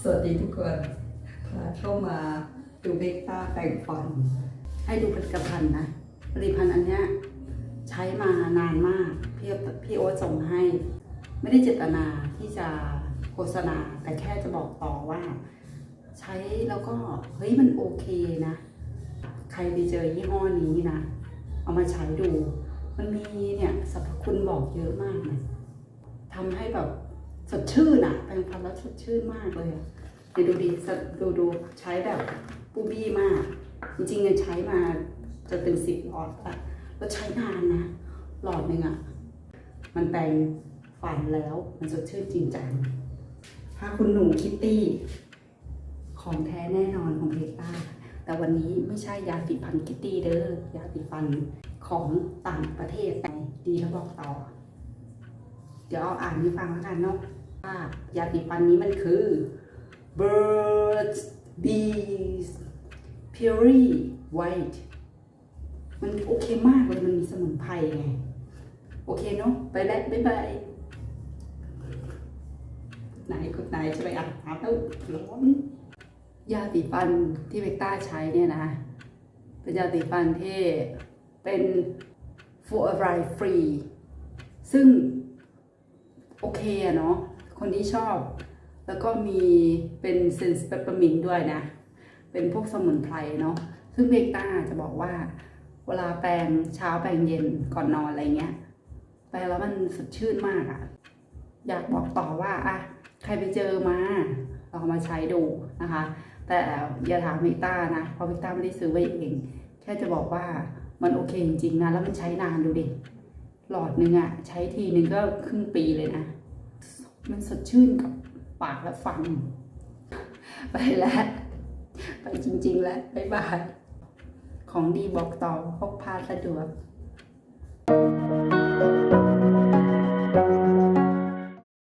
สวัสดีทุกคนพาเข้ามาดูเบกต้าแปรงฟัน ให้ดูผลิตภัณฑ์นะ ผลิตภัณฑ์อันเนี้ยใช้มานานมาก พี่พี่โอ๊ตส่งให้ ไม่ได้เจตนาที่จะโฆษณา แต่แค่จะบอกต่อว่า ใช้แล้วก็ เฮ้ยมันโอเคนะ ใครไปเจอยี่ห้อนี้นะ เอามาใช้ดู มันมีเนี่ยสรรพคุณบอกเยอะมากเลยทำให้แบบ สดชื่นอะแปรงฟันแล้วสดชื่นมากเลยอะเดี๋ยวดูดิสดูดูใช้แบบปูบี้มาก จริงๆเนี่ยใช้มาจะเป็นสิบหลอดละแล้วใช้นานนะหลอดหนึ่งอะมันแปรงฟันแล้วมันสดชื่นจริงจังถ้าคุณหนูคิตตี้ ของแท้แน่นอนของเพต้าแต่วันนี้ไม่ใช่ยาสีฟันคิตตี้เด้อยาสีฟันของต่างประเทศแต่ดีแล้วบอกต่อ เดี๋ยวเอาอ่านให้ฟังแล้วกันเนาะ ว่ายาสีฟันนี้มันคือ Birds Bees Puree White มันโอเคมากเลยมันมีสมุนไพรไง โอเคเนาะไปแล้ว บ๊ายบายไหนกดไหนจะไปอ่านหาแล้วร้อนยาสีฟันที่เบกต้าใช้เนี่ยนะเป็นยาสีฟันที่เป็นฟูอไรฟรี ซึ่งโอเคอะเนาะ คนที่ชอบ แล้วก็มีเป็นเซนส์เปปเปอร์มินด้วยนะ เป็นพวกสมุนไพรเนาะซึ่งเบกต้าจะบอกว่า เวลาแปรงเช้าแปรงเย็นก่อนนอนอะไรเงี้ยแปรงแล้วมันสดชื่นมากอะอยากบอกต่อว่าอะใครไปเจอมาลองมาใช้ดูนะคะ แต่อย่าถามวิกต้านะเพราะวิกต้าไม่ได้ซื้อไว้เองแค่จะบอกว่ามันโอเคจริงๆนะแล้วมันใช้นานดูดิหลอดนึงอะใช้ทีนึงก็ครึ่งปีเลยนะ มันสดชื่นกับปากและฟัน ไปแล้ว ไปจริง ๆ แล้ว บ๊ายบาย ของดีบอกต่อพกพาสะดวก thank you